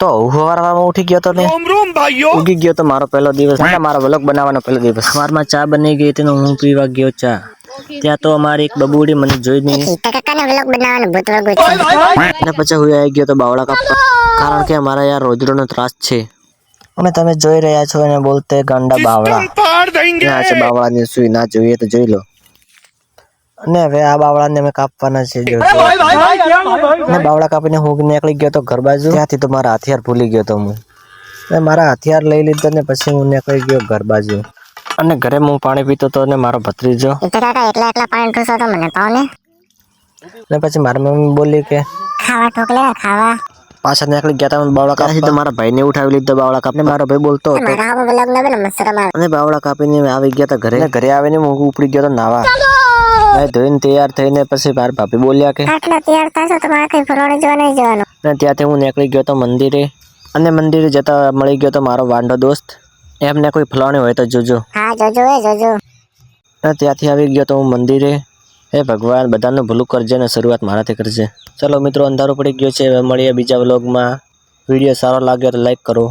તો હું સવારમાં ઉઠી ગયો તો ને ઉગી ગયો તો મારો પહેલો દિવસ મારો વ્લોગ બનાવવાનો પહેલો દિવસ. સવારમાં ચા બની ગઈ હતી ને હું પીવા ગયો ચા. ત્યાં તો અમારી એક બબુડી મને જોઈ નહીં કાકાનો વ્લોગ બનાવવાનો ભૂત વગો છે. અને પછી હું આવી ગયો તો બાવળા કાપવા. કારણ કે મારા યાર રોજડોનો ત્રાસ છે. અને તમે જોઈ રહ્યા છો એને બોલતે ગાંડા બાવળા. ના છે બાવળાની સુઈ. ના જોઈએ તો જોઈ લો. અને હવે આ બાવળાને અમે કાપવાના છે જો અને બાવળા કાપીને હું નીકળી ગયો તો ઘર બાજુ. ત્યાંથી તો મારા હથિયાર ભૂલી ગયો તો હું. અને મારા હથિયાર લઈ લીધો ને પછી હું નીકળી ગયો ઘર બાજુ. અને ઘરે હું પાણી પીતો તો ને મારો ભત્રીજો. કાકા એકલા એકલા પાણી ઠોસો તો મને પાવ ને ને પછી મારી મમ્મી બોલી કે ખાવા ઠોકલે ખાવા. પાછા નીકળી ગયા તા બાવળા કાપી તો મારા ભાઈને ઉઠાવી લીધો બાવળા કાપને મારો ભાઈ બોલતો હતો. અને બાવળા કાપીને આવી ગયા તા ઘરે. ઘરે આવીને હું ઉપડી ગયો તો નાવા. મેં ધોઈને તૈયાર થઈને પછી મારા ભાભી બોલ્યા કે આટલા તૈયાર થશો તો મારે કઈ ફરવાડે જવા નહીં જવાનું. અને ત્યાંથી હું નીકળી ગયો તો મંદિરે. અને મંદિરે જતા મળી ગયો તો મારો વાંઢો દોસ્ત. એમને કોઈ ફલાણી હોય તો જોજો. હા જોજો એ જોજો. અને ત્યાંથી આવી ગયો તો હું મંદિરે. હે ભગવાન બધાનું ભલું કરજે અને શરૂઆત મારાથી કરજે. ચલો મિત્રો અંધારો પડી ગયો છે. હવે મળીએ બીજા વ્લોગમાં વીડિયો સારો લાગ્યો તો લાઈક કરો.